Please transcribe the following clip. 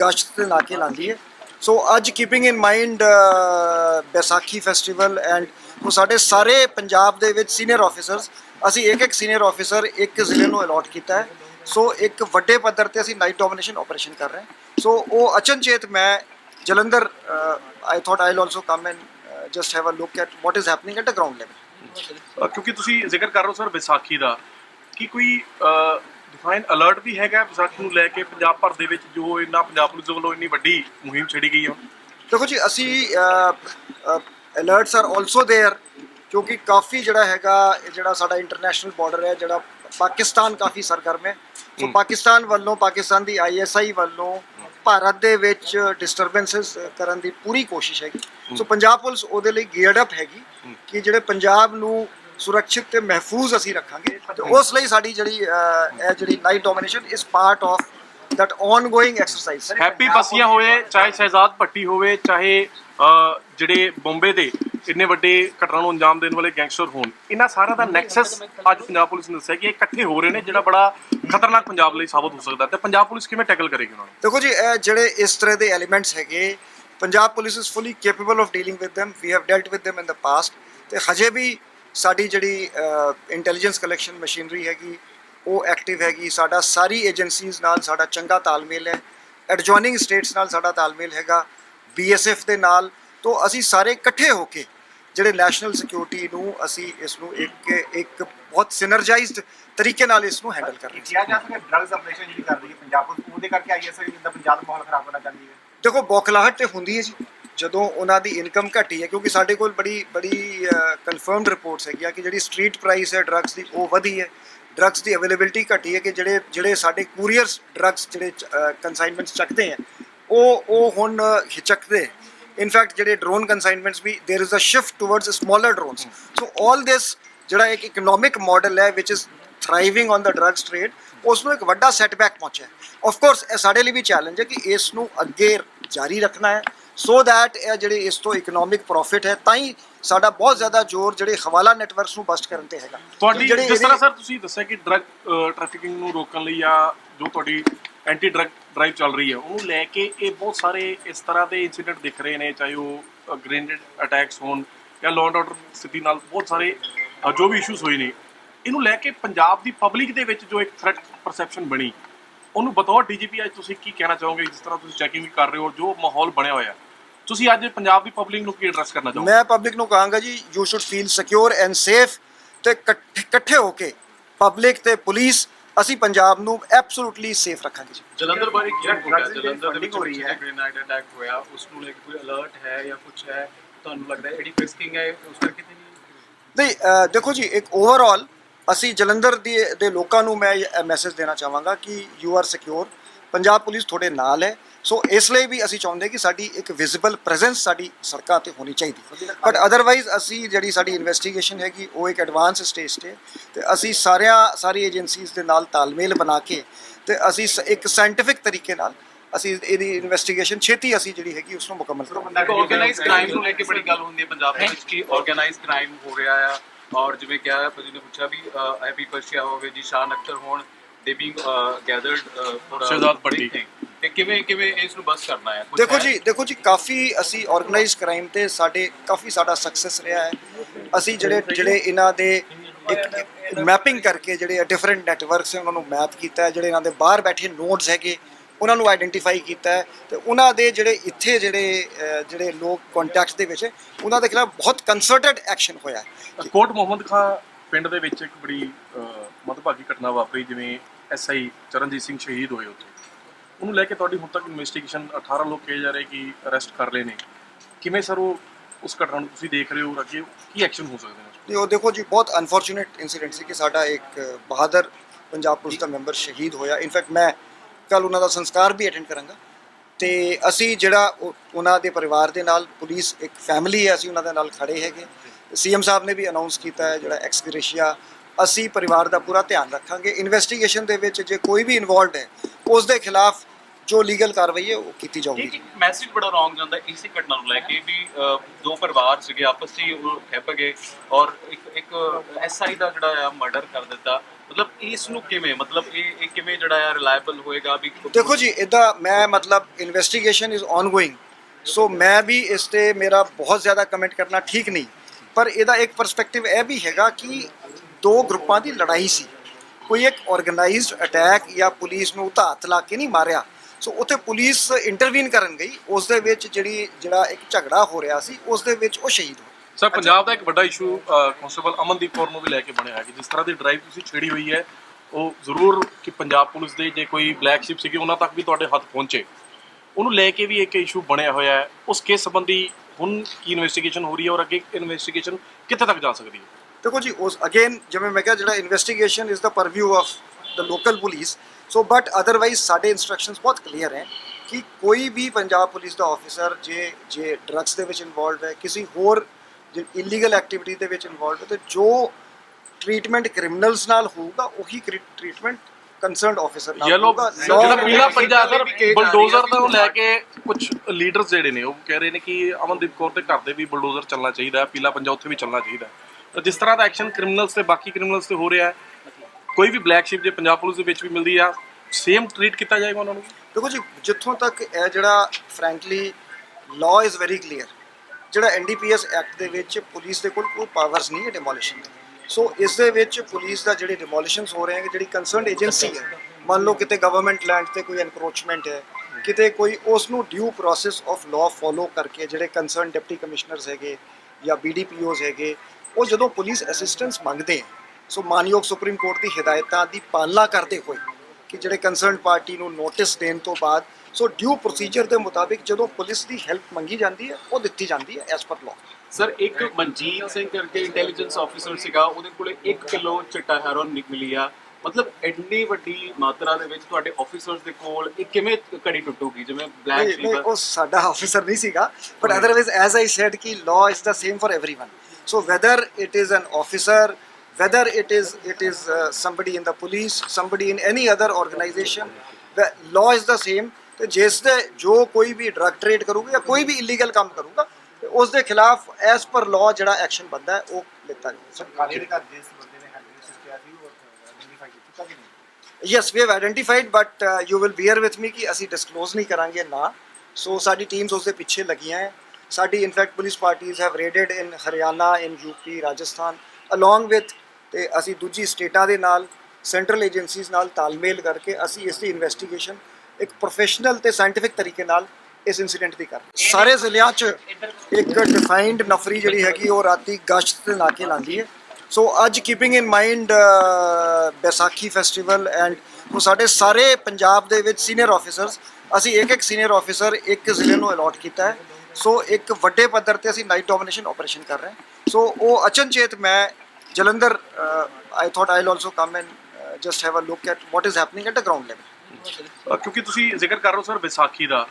ਗਸ਼ਤ ਤੇ ਨਾਕੇ ਲਾਉਂਦੀ ਹੈ। ਸੋ ਅੱਜ keeping in mind Baisakhi festival and ਉਹ ਸਾਡੇ ਸਾਰੇ ਪੰਜਾਬ ਦੇ ਵਿੱਚ ਸੀਨੀਅਰ ਆਫੀਸਰਸ ਅਸੀਂ ਇੱਕ ਇੱਕ ਸੀਨੀਅਰ ਆਫੀਸਰ ਇੱਕ ਜ਼ਿਲ੍ਹੇ ਨੂੰ ਅਲਾਟ ਕੀਤਾ ਹੈ। ਸੋ ਇੱਕ ਵੱਡੇ ਪੱਧਰ ਤੇ ਅਸੀਂ ਨਾਈਟ ਡੋਮੀਨੇਸ਼ਨ ਆਪਰੇਸ਼ਨ ਕਰ ਰਹੇ ਹਾਂ। ਸੋ ਉਹ ਅਚਨਚੇਤ ਮੈਂ Jalandhar I thought I'll also come and just have a look at what is happening at a ground level ਕਿਉਂਕਿ ਤੁਸੀਂ ਜ਼ਿਕਰ ਕਰ ਰਹੇ ਹੋ ਸਰ ਵਿਸਾਖੀ ਦਾ। ਕੀ ਕੋਈ ਡਿਫਾਈਨ ਅਲਰਟ ਵੀ ਹੈਗਾ ਵਿਸਾਖੀ ਨੂੰ ਲੈ ਕੇ ਪੰਜਾਬ ਭਰ ਦੇ ਵਿੱਚ ਜੋ ਇੰਨਾ ਪੰਜਾਬ ਪੁਲਿਸ ਵੱਲੋਂ ਇੰਨੀ ਵੱਡੀ ਮੁਹਿੰਮ ਛੇੜੀ ਗਈ ਹੈ ਦੇਖੋ ਜੀ ਅਸੀਂ ਅਲਰਟਸ ਆਰ ਆਲਸੋ देयर ਕਿਉਂਕਿ ਕਾਫੀ ਜਿਹੜਾ ਹੈਗਾ ਇਹ ਜਿਹੜਾ ਸਾਡਾ ਇੰਟਰਨੈਸ਼ਨਲ ਬਾਰਡਰ ਹੈ ਜਿਹੜਾ ਪਾਕਿਸਤਾਨ ਕਾਫੀ ਸਰਗਰਮ ਹੈ ਸੋ ਪਾਕਿਸਤਾਨ ਵੱਲੋਂ ਪਾਕਿਸਤਾਨ ਦੀ ਆਈਐਸਆਈ ਵੱਲੋਂ ਭਾਰਤ ਦੇ ਵਿੱਚ ਡਿਸਟਰਬੈਂਸਸ ਕਰਨ ਦੀ ਪੂਰੀ ਕੋਸ਼ਿਸ਼ ਹੈਗੀ ਸੋ ਪੰਜਾਬ ਪੁਲਿਸ ਉਹਦੇ ਲਈ ਗੀਅਰਡ ਅਪ ਹੈਗੀ ਕਿ ਜਿਹੜੇ ਪੰਜਾਬ ਨੂੰ ਸੁਰੱਖਿਅਤ ਤੇ ਮਹਿਫੂਜ਼ ਅਸੀਂ ਰੱਖਾਂਗੇ। ਤੇ ਉਸ ਲਈ ਸਾਡੀ ਜਿਹੜੀ ਇਹ ਜਿਹੜੀ night domination is part of that ongoing exercise Happy Basian ਹੋਏ ਚਾਹੇ ਸ਼ਹਿਜ਼ਾਦ ਭੱਟੀ ਹੋਵੇ ਚਾਹੇ ਜਿਹੜੇ ਬੰਬੇ ਦੇ ਇੰਨੇ ਵੱਡੇ ਘਟਨਾ ਨੂੰ ਅੰਜਾਮ ਦੇਣ ਵਾਲੇ ਗੈਂਗਸਟਰ ਹੋਣ ਇਹਨਾਂ ਸਾਰਿਆਂ ਦਾ ਨੈਕਸਸ ਅੱਜ ਪੰਜਾਬ ਪੁਲਿਸ ਨੇ ਦੱਸਿਆ ਕਿ ਇਹ ਇਕੱਠੇ ਹੋ ਰਹੇ ਨੇ ਜਿਹੜਾ ਬੜਾ ਖਤਰਨਾਕ ਪੰਜਾਬ ਲਈ ਸਾਬਤ ਹੋ ਸਕਦਾ। ਤੇ ਪੰਜਾਬ ਪੁਲਿਸ ਕਿਵੇਂ ਟੈਕਲ ਕਰੇਗੀ ਉਹਨਾਂ ਨੂੰ? ਦੇਖੋ ਜੀ ਇਹ ਜਿਹੜੇ ਇਸ ਤਰ੍ਹਾਂ ਦੇ ਐਲੀਮੈਂਟਸ ਹੈਗੇ Punjab police is fully capable of dealing with them. We have dealt with them in the past ਤੇ ਹਜੇ ਵੀ ਸਾਡੀ ਜਿਹੜੀ ਇੰਟੈਲੀਜੈਂਸ ਕਲੈਕਸ਼ਨ ਮਸ਼ੀਨਰੀ ਹੈਗੀ ਉਹ ਐਕਟਿਵ ਹੈਗੀ। ਸਾਡਾ ਸਾਰੀ ਏਜੰਸੀਜ਼ ਨਾਲ ਸਾਡਾ ਚੰਗਾ ਤਾਲਮੇਲ ਹੈ। ਐਡਜੋਇਨਿੰਗ ਸਟੇਟਸ ਨਾਲ ਸਾਡਾ ਤਾਲਮੇਲ ਹੈਗਾ। ਬੀਐਸਐਫ ਦੇ ਨਾਲ ਤੋਂ ਅਸੀਂ ਸਾਰੇ ਇਕੱਠੇ ਹੋ ਕੇ ਜਿਹੜੇ ਨੈਸ਼ਨਲ ਸਿਕਿਉਰਿਟੀ ਨੂੰ ਅਸੀਂ ਇਸ ਨੂੰ ਇੱਕ ਇੱਕ ਬਹੁਤ ਸਿਨਰਜਾਈਜ਼ਡ ਤਰੀਕੇ ਨਾਲ ਇਸ ਨੂੰ ਹੈਂਡਲ ਕਰ ਰਹੇ ਹਾਂ ਕਿਹਾ ਜਾ ਸਕਦਾ ਡਰੱਗਸ ਆਪਰੇਸ਼ਨ ਜਿਹੜੀ ਕਰ ਰਹੀ ਹੈ ਪੰਜਾਬ ਪੁਲਿਸ ਉਹਦੇ ਕਰਕੇ ਆਈਐਸਆਈ ਜਿੱਦਾਂ ਪੰਜਾਬ ਦਾ ਮਾਹੌਲ ਖਰਾਬ ਕਰਨਾ ਚਾਹੁੰਦੀ ਹੈ। ਦੇਖੋ ਬੌਖਲਾਹਟ ਤੇ ਹੁੰਦੀ ਹੈ ਜੀ। ਜਦੋਂ ਉਹਨਾਂ ਦੀ ਇਨਕਮ ਘਟੀ ਹੈ ਕਿਉਂਕਿ ਸਾਡੇ ਕੋਲ ਬੜੀ ਬੜੀ ਕਨਫਰਮਡ ਰਿਪੋਰਟਸ ਹੈਗੀਆਂ ਕਿ ਜਿਹੜੀ ਸਟਰੀਟ ਪ੍ਰਾਈਸ ਹੈ ਡਰੱਗਸ ਦੀ ਉਹ ਵਧੀ ਹੈ ਡਰੱਗਸ ਦੀ ਅਵੇਲੇਬਿਲਟੀ ਘਟੀ ਹੈ ਕਿ ਜਿਹੜੇ ਜਿਹੜੇ ਸਾਡੇ ਕੂਰੀਅਰਸ ਡਰੱਗਸ ਜਿਹੜੇ ਕਨਸਾਈਨਮੈਂਟਸ ਚੱਕਦੇ ਆ ਉਹ ਉਹ ਹੁਣ ਹਿਚਕਦੇ ਇਨਫੈਕਟ ਜਿਹੜੇ drone consignments we there is a shift towards smaller drones so all this ਜਿਹੜਾ ਇੱਕ ਇਕਨੋਮਿਕ ਮਾਡਲ ਹੈ ਵਿਚ is thriving on the drugs trade ਉਸ ਨੂੰ ਇੱਕ ਵੱਡਾ ਸੈਟਬੈਕ ਪਹੁੰਚਿਆ ਆਫ ਕੋਰਸ ਇਹ ਸਾਡੇ ਲਈ ਵੀ ਚੈਲੰਜ ਹੈ ਕਿ ਇਸ ਨੂੰ ਅੱਗੇ ਜਾਰੀ ਰੱਖਣਾ ਹੈ ਸੋ ਦੈਟ ਇਹ ਜਿਹੜੇ ਇਸ ਤੋਂ ਇਕਨੋਮਿਕ ਪ੍ਰੋਫਿਟ ਹੈ ਤਾਂ ਹੀ ਸਾਡਾ ਬਹੁਤ ਜ਼ਿਆਦਾ ਜ਼ੋਰ ਜਿਹੜੇ ਹਵਾਲਾ ਨੈਟਵਰਕਸ ਨੂੰ ਬਸਟ ਕਰਨ ਤੇ ਹੈਗਾ। ਤੁਹਾਡੀ ਜਿਸ ਤਰ੍ਹਾਂ ਸਰ ਤੁਸੀਂ ਦੱਸਿਆ ਕਿ ਡਰਗ ਟ੍ਰੈਫਿਕਿੰਗ ਨੂੰ ਰੋਕਣ ਲਈ ਜਾਂ ਜੋ ਤੁਹਾਡੀ ਐਂਟੀ ਡਰਗ ਡਰਾਈਵ ਚੱਲ ਰਹੀ ਹੈ ਉਹਨੂੰ ਲੈ ਕੇ ਇਹ ਬਹੁਤ ਸਾਰੇ ਇਸ ਤਰ੍ਹਾਂ ਦੇ ਇਨਸੀਡੈਂਟ ਦਿਖ ਰਹੇ ਨੇ ਚਾਹੇ ਉਹ ਗ੍ਰੇਨੇਡ ਅਟੈਕਸ ਹੋਣ ਜਾਂ ਲਾਅ ਐਂਡ ਆਰਡਰ ਸਥਿਤੀ ਨਾਲ ਬਹੁਤ ਸਾਰੇ ਜੋ ਵੀ ਇਸ਼ੂਜ਼ ਹੋਏ ਨੇ ਇਹਨੂੰ ਲੈ ਕੇ ਪੰਜਾਬ ਦੀ ਪਬਲਿਕ ਦੇ ਵਿੱਚ ਜੋ ਇੱਕ ਥ੍ਰੈਟ ਪਰਸੈਪਸ਼ਨ ਬਣੀ ਉਹਨੂੰ ਬਤੌਰ ਡੀਜੀਪੀ ਅੱਜ ਤੁਸੀਂ ਕੀ ਕਹਿਣਾ ਚਾਹੋਗੇ ਜਿਸ ਤਰ੍ਹਾਂ ਤੁਸੀਂ ਚੈਕਿੰਗ ਵੀ ਕਰ ਰਹੇ ਹੋ ਜੋ ਮਾਹੌਲ ਬਣਿਆ ਹੋਇਆ ਤੁਸੀਂ ਅੱਜ ਪੰਜਾਬ ਦੀ ਪਬਲਿਕ ਨੂੰ ਕੀ ਐਡਰੈਸ ਕਰਨਾ ਚਾਹੋਗੇ? ਮੈਂ ਪਬਲਿਕ ਨੂੰ ਕਹਾਂਗਾ ਜੀ you should feel secure and safe ਤੇ ਇਕੱਠ- ਹੋ ਕੇ ਪਬਲਿਕ ਤੇ ਪੁਲਿਸ ਅਸੀਂ ਪੰਜਾਬ ਨੂੰ ਐਬਸੋਲੂਟਲੀ ਸੇਫ ਰੱਖਾਂਗੇ ਜੀ। ਜਲੰਧਰ ਬਾਰੇ ਕੀ ਰਿਪੋਰਟ ਹੈ drugs ਦੀ ਜਲੰਧਰ ਦੇ ਵਿੱਚ ਹੋ ਰਹੀ ਹੈ। ਗ੍ਰੇਨਾਈਡ ਅਟੈਕ ਹੋਇਆ ਉਸ ਨੂੰ ਲੈ ਕੇ ਕੋਈ ਅਲਰਟ ਹੈ ਜਾਂ ਕੁਝ ਹੈ? ਤੁਹਾਨੂੰ ਲੱਗਦਾ ਹੈ ਐਡੀ ਫਿਸਕਿੰਗ ਹੈ ਉਸ ਕਰਕੇ ਤੇ ਨਹੀਂ? ਦੇਖੋ ਜੀ ਇੱਕ ਓਵਰਆਲ ਅਸੀਂ ਜਲੰਧਰ ਦੀ ਦੇ ਲੋਕਾਂ ਨੂੰ ਮੈਂ ਇਹ ਮੈਸੇਜ ਦੇਣਾ ਚਾਹਾਂਗਾ ਕਿ you are secure Punjab police ਤੁਹਾਡੇ ਨਾਲ ਹੈ। ਸੋ ਇਸ ਲਈ ਵੀ ਅਸੀਂ ਚਾਹੁੰਦੇ ਕਿ ਸਾਡੀ ਇੱਕ ਵਿਜ਼ੀਬਲ ਪ੍ਰੈਜ਼ੈਂਸ ਸਾਡੀ ਸੜਕਾਂ ਤੇ ਹੋਣੀ ਚਾਹੀਦੀ ਬਟ ਅਦਰਵਾਈਜ਼ ਅਸੀਂ ਜਿਹੜੀ ਸਾਡੀ ਇਨਵੈਸਟੀਗੇਸ਼ਨ ਹੈਗੀ ਉਹ ਇੱਕ ਐਡਵਾਂਸ ਸਟੇਜ ਤੇ ਤੇ ਅਸੀਂ ਸਾਰਿਆਂ ਸਾਰੀ ਏਜੰਸੀਜ਼ ਦੇ ਨਾਲ ਤਾਲਮੇਲ ਬਣਾ ਕੇ ਤੇ ਅਸੀਂ ਇੱਕ ਸਾਇੰਟਿਫਿਕ ਤਰੀਕੇ ਨਾਲ ਅਸੀਂ ਇਹਦੀ ਇਨਵੈਸਟੀਗੇਸ਼ਨ ਛੇਤੀ ਅਸੀਂ ਜਿਹੜੀ ਹੈਗੀ ਉਸ ਨੂੰ ਮੁਕੰਮਲ ਕਰਾਂਗੇ। ਇੱਕ ਆਰਗੇਨਾਈਜ਼ ਕ੍ਰਾਈਮ ਨੂੰ ਲੈ ਕੇ ਬੜੀ ਗੱਲ ਹੁੰਦੀ ਹੈ ਪੰਜਾਬ ਦੇ ਵਿੱਚ ਕਿ ਆਰਗੇਨਾਈਜ਼ ਕ੍ਰਾਈਮ ਹੋ ਰਿਹਾ ਆ ਔਰ ਜਿਵੇਂ ਕਿਹਾ ਭਾਜੀ ਨੇ ਪੁੱਛਿਆ ਵੀ ਹੈਪੀ ਪਰਸ਼ੀਆ ਹੋਵੇ ਜੀ ਸ਼ਾਨ ਅਖਤਰ ਹੋਣ ਦੇ being gathered for Shehzad Bhatti. ਤੇ ਕਿਵੇਂ ਕਿਵੇਂ ਇਸ ਨੂੰ ਬਸ ਕਰਨਾ ਹੈ? ਦੇਖੋ? ਜੀ ਦੇਖੋ ਜੀ ਕਾਫੀ ਅਸੀਂ ਆਰਗੇਨਾਈਜ਼ਡ ਕ੍ਰਾਈਮ ਤੇ ਸਾਡੇ ਕਾਫੀ ਸਾਡਾ ਸਕਸੈਸ ਰਿਹਾ ਹੈ। ਅਸੀਂ ਜਿਹੜੇ ਜਿਹੜੇ ਇਹਨਾਂ ਦੇ ਇੱਕ ਮੈਪਿੰਗ ਕਰਕੇ ਜਿਹੜੇ ਡਿਫਰੈਂਟ ਨੈਟਵਰਕਸ ਹੈ ਉਹਨਾਂ ਨੂੰ ਮੈਪ ਕੀਤਾ ਹੈ। ਜਿਹੜੇ ਇਹਨਾਂ ਦੇ ਬਾਹਰ ਬੈਠੇ ਨੋਡਸ ਹੈਗੇ ਉਹਨਾਂ ਨੂੰ ਆਇਡੈਂਟੀਫਾਈ ਕੀਤਾ ਹੈ। ਤੇ ਉਹਨਾਂ ਦੇ ਜਿਹੜੇ ਇੱਥੇ ਜਿਹੜੇ ਜਿਹੜੇ ਲੋਕ ਕੰਟੈਕਟ ਦੇ ਵਿੱਚ ਉਹਨਾਂ ਦੇ ਖਿਲਾਫ ਬਹੁਤ ਕੰਸਰਟਡ ਐਕਸ਼ਨ ਹੋਇਆ ਹੈ। ਕੋਟ ਮੁਹੰਮਦ ਖਾਂ ਪਿੰਡ ਦੇ ਵਿੱਚ ਇੱਕ ਬੜੀ ਅਹ, ਮੰਦਭਾਗੀ ਘਟਨਾ ਵਾਪਰੀ ਜਿਵੇਂ ਐਸਆਈ ਚਰਨਜੀਤ ਸਿੰਘ ਸ਼ਹੀਦ ਹੋਏ ਉੱਥੇ। ਉਹਨੂੰ ਲੈ ਕੇ ਤੁਹਾਡੀ ਹੁਣ ਤੱਕ ਇਨਵੈਸਟੀਗੇਸ਼ਨ 18 ਲੋਕ ਕਹੇ ਜਾ ਰਹੇ ਕਿ ਅਰੈਸਟ ਕਰ ਲਏ ਨੇ। ਕਿਵੇਂ ਸਰ ਉਹ ਉਸ ਘਟਨਾ ਨੂੰ ਤੁਸੀਂ ਦੇਖ ਰਹੇ ਹੋ ਅੱਗੇ? ਕੀ ਐਕਸ਼ਨ ਹੋ ਸਕਦੇ ਨੇ ਤੇ ਉਹ ਦੇਖੋ ਜੀ, ਬਹੁਤ ਅਨਫੋਰਚੂਨੇਟ ਇਨਸੀਡੈਂਟ ਸੀ ਕਿ ਸਾਡਾ ਇੱਕ ਬਹਾਦਰ ਪੰਜਾਬ ਪੁਲਿਸ ਦਾ ਮੈਂਬਰ ਸ਼ਹੀਦ ਹੋਇਆ। ਇਨਫੈਕਟ ਮੈਂ ਕੱਲ ਉਹਨਾਂ ਦਾ ਸੰਸਕਾਰ ਵੀ ਅਟੈਂਡ ਕਰਾਂਗਾ। ਤੇ ਅਸੀਂ ਜਿਹੜਾ ਉਹਨਾਂ ਦੇ ਪਰਿਵਾਰ ਦੇ ਨਾਲ ਪੁਲਿਸ ਇੱਕ ਫੈਮਿਲੀ ਹੈ, ਅਸੀਂ ਉਹਨਾਂ ਦੇ ਨਾਲ ਖੜੇ ਹੈਗੇ। ਸੀਐਮ ਸਾਹਿਬ ਨੇ ਵੀ ਅਨਾਉਂਸ ਕੀਤਾ ਹੈ ਜਿਹੜਾ ਐਕਸ ਗ੍ਰੇਸ਼ੀਆ ਅਸੀਂ ਪਰਿਵਾਰ ਦਾ ਪੂਰਾ ਧਿਆਨ ਰੱਖਾਂਗੇ। ਇਨਵੈਸਟੀਗੇਸ਼ਨ ਦੇ ਵਿੱਚ ਜੇ ਕੋਈ ਵੀ ਇਨਵੋਲਡ ਹੈ, ਉਸ ਦੇ ਖਿਲਾਫ ਜੋ ਲੀਗਲ ਕਾਰਵਾਈ ਹੈ ਉਹ ਕੀਤੀ ਜਾਊਗੀ। ਇੱਕ ਮੈਸੇਜ ਬੜਾ ਰੋਂਗ ਜਾਂਦਾ ਇਸੇ ਘਟਨਾ ਨੂੰ ਲੈ ਕੇ ਵੀ ਦੋ ਪਰਿਵਾਰ ਸੀਗੇ ਆਪਸ 'ਚ ਹੀ ਉਹ ਖਿੱਪ ਗਏ ਔਰ ਇੱਕ ਇੱਕ ਐਸਆਈ ਦਾ ਜਿਹੜਾ ਆ ਮਰਡਰ ਕਰ ਦਿੱਤਾ। ਮਤਲਬ ਇਸ ਨੂੰ ਕਿਵੇਂ? ਮਤਲਬ ਇਹ ਇਹ ਕਿਵੇਂ ਜਿਹੜਾ ਆ ਰਿਲਾਇਬਲ ਹੋਏਗਾ ਵੀ ਦੇਖੋ ਜੀ ਇਦਾਂ ਮੈਂ ਮਤਲਬ ਇਨਵੈਸਟੀਗੇਸ਼ਨ ਇਜ਼ ਆਨਗੋਇੰਗ ਸੋ ਮੈਂ ਵੀ ਇਸ ਤੇ ਮੇਰਾ ਬਹੁਤ ਜ਼ਿਆਦਾ ਕਮੈਂਟ ਕਰਨਾ ਠੀਕ ਨਹੀਂ। ਪਰ ਇਹਦਾ ਇੱਕ ਪਰਸਪੈਕਟਿਵ ਇਹ ਵੀ ਹੈਗਾ ਕਿ ਦੋ ਗਰੁੱਪਾਂ ਦੀ ਲੜਾਈ ਸੀ। ਕੋਈ ਇੱਕ ਆਰਗੇਨਾਈਜ਼ਡ ਅਟੈਕ ਜਾਂ ਪੁਲਿਸ ਨੂੰ ਤਾਂ ਹੱਥ ਲਾ ਕੇ ਨਹੀਂ ਮਾਰਿਆ ਸੋ ਉੱਥੇ ਪੁਲਿਸ ਇੰਟਰਵੀਨ ਕਰਨ ਗਈ। ਉਸ ਦੇ ਵਿੱਚ ਜਿਹੜੀ ਜਿਹੜਾ ਇੱਕ ਝਗੜਾ ਹੋ ਰਿਹਾ ਸੀ ਉਸ ਦੇ ਵਿੱਚ ਉਹ ਸ਼ਹੀਦ ਹੋ। ਸਰ ਪੰਜਾਬ ਦਾ ਇੱਕ ਵੱਡਾ ਇਸ਼ੂ ਕਨਸਟੇਬਲ ਅਮਨਦੀਪ ਕੌਰ ਨੂੰ ਵੀ ਲੈ ਕੇ ਬਣਿਆ ਹੈ ਕਿ ਜਿਸ ਤਰ੍ਹਾਂ ਦੀ ਡਰਾਈਵ ਤੁਸੀਂ ਛੇੜੀ ਹੋਈ ਹੈ ਉਹ ਜ਼ਰੂਰ ਕਿ ਪੰਜਾਬ ਪੁਲਿਸ ਦੇ ਜੇ ਕੋਈ ਬਲੈਕ ਸ਼ਿਪ ਸੀਗੀ ਉਹਨਾਂ ਤੱਕ ਵੀ ਤੁਹਾਡੇ ਹੱਥ ਪਹੁੰਚੇ। ਉਹਨੂੰ ਲੈ ਕੇ ਵੀ ਇੱਕ ਇਸ਼ੂ ਬਣਿਆ ਹੋਇਆ ਹੈ। ਉਸ ਕੇਸ ਸੰਬੰਧੀ ਹੁਣ ਕੀ ਇਨਵੈਸਟੀਗੇਸ਼ਨ ਹੋ ਰਹੀ ਹੈ ਔਰ ਅੱਗੇ ਇਨਵੈਸਟੀਗੇਸ਼ਨ ਕਿੱਥੇ ਤੱਕ ਜਾ ਸਕਦੀ ਹੈ? ਦੇਖੋ ਜੀ ਉਸ ਅਗੇਨ ਜਿਵੇਂ ਮੈਂ ਕਿਹਾ ਜਿਹੜਾ investigation is the purview of the local police so but otherwise ਸਾਡੇ ਇਨਸਟਰਕਸ਼ਨਸ ਬਹੁਤ ਕਲੀਅਰ ਹੈ ਕਿ ਕੋਈ ਵੀ ਪੰਜਾਬ ਪੁਲਿਸ ਦਾ ਆਫੀਸਰ ਜੇ ਜੇ ਡਰੱਗਸ ਦੇ ਵਿੱਚ ਇਨਵੋਲਵ ਹੈ ਕਿਸੇ ਹੋਰ ਇਲੀਗਲ ਐਕਟੀਵਿਟੀ ਦੇ ਵਿੱਚ ਇਨਵੋਲਵ ਹੈ ਤੇ ਜੋ ਟ੍ਰੀਟਮੈਂਟ ਕ੍ਰਿਮੀਨਲਸ ਨਾਲ ਹੋਊਗਾ ਉਹੀ ਟ੍ਰੀਟਮੈਂਟ ਕੰਸਰਨਡ ਆਫੀਸਰ ਨਾਲ ਹੋਊਗਾ। ਜਿਹੜਾ ਪੀਲਾ ਪੰਜਾ ਸਰ ਬਲਡੋਜ਼ਰ ਰਹੀ ਹੈ। ਤੋਂ ਲੈ ਕੇ ਕੁਝ ਲੀਡਰਸ ਜਿਹੜੇ ਨੇ ਉਹ ਕਹਿ ਰਹੇ ਨੇ ਕਿ ਅਮਨਦੀਪ ਕੌਰ ਦੇ ਘਰ ਦੇ ਵੀ ਬਲਡੋਜ਼ਰ ਚੱਲਣਾ ਚਾਹੀਦਾ ਹੈ ਪੀਲਾ ਪੰਜਾ ਉੱਥੇ ਵੀ ਚੱਲਣਾ ਚਾਹੀਦਾ ਜਿਸ ਤਰ੍ਹਾਂ ਦਾ ਐਕਸ਼ਨ ਕ੍ਰਿਮੀਨਲਸ ਤੇ ਬਾਕੀ ਕ੍ਰਿਮੀਨਲਸ ਤੇ ਹੋ ਰਿਹਾ ਹੈ ਕੋਈ ਵੀ ਬਲੈਕ ਸ਼ਿਪ ਜੇ ਪੰਜਾਬ ਪੁਲਿਸ ਦੇ ਵਿੱਚ ਵੀ ਮਿਲਦੀ ਆ ਸੇਮ ਟ੍ਰੀਟ ਕੀਤਾ ਜਾਏਗਾ ਉਹਨਾਂ ਨੂੰ? ਦੇਖੋ ਜੀ, ਜਿੱਥੋਂ ਤੱਕ ਇਹ ਜਿਹੜਾ frankly law is very clear ਜਿਹੜਾ ਐਨਡੀਪੀਐਸ ਐਕਟ ਦੇ ਵਿੱਚ ਪੁਲਿਸ ਦੇ ਕੋਲ ਕੋਈ ਪਾਵਰਸ ਨਹੀਂ ਹੈ ਡਿਮੋਲੀਸ਼ਨ ਦੀ। ਸੋ ਇਸ ਦੇ ਵਿੱਚ ਪੁਲਿਸ ਦਾ ਜਿਹੜੇ ਡਿਮੋਲੀਸ਼ਨਸ ਹੋ ਰਹੇ ਹਨ ਜਿਹੜੀ ਕੰਸਰਨਡ ਏਜੰਸੀ ਹੈ, ਮੰਨ ਲਓ ਕਿਤੇ ਗਵਰਨਮੈਂਟ ਲੈਂਡ ਤੇ ਕੋਈ ਐਨਕਰੋਚਮੈਂਟ ਹੈ, ਕਿਤੇ ਕੋਈ ਉਸ ਨੂੰ due process of law follow ਕਰਕੇ ਜਿਹੜੇ ਕੰਸਰਨ ਡਿਪਟੀ ਕਮਿਸ਼ਨਰਸ ਹੈਗੇ ਜਾਂ ਬੀਡੀਪੀਓਜ਼ ਹੈਗੇ, ਉਹ ਜਦੋਂ ਪੁਲਿਸ ਅਸਿਸਟੈਂਸ ਮੰਗਦੇ ਹੈ ਸੋ ਮਾਨਯੋਗ ਸੁਪਰੀਮ ਕੋਰਟ ਦੀ ਹਦਾਇਤਾਂ ਦੀ ਪਾਲਣਾ ਕਰਦੇ ਹੋਏ ਕਿ ਜਿਹੜੇ ਕੰਸਰਨਡ ਪਾਰਟੀ ਨੂੰ ਨੋਟਿਸ ਦੇਣ ਤੋਂ ਬਾਅਦ ਸੋ ਡਿਊ ਪ੍ਰੋਸੀਜਰ ਦੇ ਮੁਤਾਬਿਕ ਜਦੋਂ ਪੁਲਿਸ ਦੀ ਹੈਲਪ ਮੰਗੀ ਜਾਂਦੀ ਹੈ ਉਹ ਦਿੱਤੀ ਜਾਂਦੀ ਹੈ ਐਸ ਪਰ ਲਾਅ ਸਰ ਇੱਕ ਮਨਜੀਤ ਸਿੰਘ ਕਰਕੇ ਇੰਟੈਲੀਜੈਂਸ ਆਫੀਸਰ ਸੀਗਾ ਉਹਦੇ ਕੋਲੇ 1 ਕਿਲੋ ਚਿੱਟਾ ਹੈਰੋਨ ਨਿਕਲੀ ਆ। ਮਤਲਬ ਇੰਨੀ ਵੱਡੀ ਮਾਤਰਾ ਦੇ ਵਿੱਚ ਤੁਹਾਡੇ ਆਫੀਸਰਸ ਦੇ ਕੋਲ ਇਹ ਕਿਵੇਂ ਕੜੀ ਟੁੱਟੂਗੀ? ਜਿਵੇਂ ਬਲੈਕ ਲੀਵਰ ਉਹ ਸਾਡਾ ਆਫੀਸਰ ਨਹੀਂ ਸੀਗਾ but otherwise as I said ਕਿ law is the same for everyone so whether it is an officer whether it is it is uh, somebody in the police somebody in any other organization the law is the same. ਤੇ ਜਿਸ ਦੇ ਜੋ ਕੋਈ ਵੀ drug trade ਕਰੂਗਾ ਜਾਂ ਕੋਈ ਵੀ illegal ਕੰਮ ਕਰੂਗਾ ਉਸ ਦੇ ਖਿਲਾਫ ਐਸ ਪਰ ਲਾਅ ਜਿਹੜਾ ਐਕਸ਼ਨ ਬੰਦਾ ਹੈ ਉਹ ਲਿੱਤਾ ਜਾਊਗਾ ਸਰ ਕਾਲੇ ਦੇ ਘਰ ਜਿਸ ਬੰਦੇ ਨੇ ਹੈਂਡਲ ਕਿਹਾ ਸੀ ਉਹ ਆਇਡੈਂਟੀਫਾਈ ਕੀਤਾ ਕਿ ਨਹੀਂ yes we have identified but you will bear with me ਕਿ ਅਸੀਂ ਡਿਸਕਲੋਜ਼ ਨਹੀਂ ਕਰਾਂਗੇ ਨਾ ਸੋ ਸਾਡੀ ਟੀਮਸ ਉਸ ਦੇ ਪਿੱਛੇ ਲੱਗੀਆਂ ਹੈ ਸਾਡੀ in fact police parties have raided in Haryana in UP Rajasthan along with ਤੇ ਅਸੀਂ ਦੂਜੀ ਸਟੇਟਾਂ ਦੇ ਨਾਲ, ਸੈਂਟਰਲ ਏਜੰਸੀਜ਼ ਨਾਲ ਤਾਲਮੇਲ ਕਰਕੇ ਅਸੀਂ ਇਸ ਦੀ ਇਨਵੈਸਟੀਗੇਸ਼ਨ ਇੱਕ ਪ੍ਰੋਫੈਸ਼ਨਲ ਤੇ ਸਾਇੰਟਿਫਿਕ ਤਰੀਕੇ ਨਾਲ ਇਸ ਇਨਸੀਡੈਂਟ ਦੀ ਕਰ ਰਹੇ ਸਾਰੇ ਜ਼ਿਲ੍ਹਿਆਂ 'ਚ ਇੱਕ ਡਿਫਾਈਨਡ ਨਫਰੀ ਜਿਹੜੀ ਹੈਗੀ, ਉਹ ਰਾਤੀ ਗਸ਼ਤ ਤੇ ਨਾਕੇ ਲਾਉਂਦੀ ਹੈ। ਸੋ ਅੱਜ keeping in mind Baisakhi festival and ਹੁਣ ਸਾਡੇ ਸਾਰੇ ਪੰਜਾਬ ਦੇ ਵਿੱਚ ਸੀਨੀਅਰ ਆਫੀਸਰਸ ਅਸੀਂ ਇੱਕ ਇੱਕ ਸੀਨੀਅਰ ਆਫੀਸਰ ਇੱਕ ਜ਼ਿਲ੍ਹੇ ਨੂੰ ਅਲਾਟ ਕੀਤਾ ਹੈ। ਸੋ ਇੱਕ ਵੱਡੇ ਪੱਧਰ ਤੇ ਅਸੀਂ ਨਾਈਟ ਡੋਮੀਨੇਸ਼ਨ ਆਪਰੇਸ਼ਨ ਕਰ ਰਹੇ ਹਾਂ। ਸੋ ਉਹ ਅਚਨਚੇਤ ਮੈਂ Jalandhar I thought I'll also come and just have a look at what is happening at a ground level uh, ਕਿਉਂਕਿ ਤੁਸੀਂ ਜ਼ਿਕਰ ਕਰ ਰਹੇ ਹੋ ਸਰ ਵਿਸਾਖੀ ਦਾ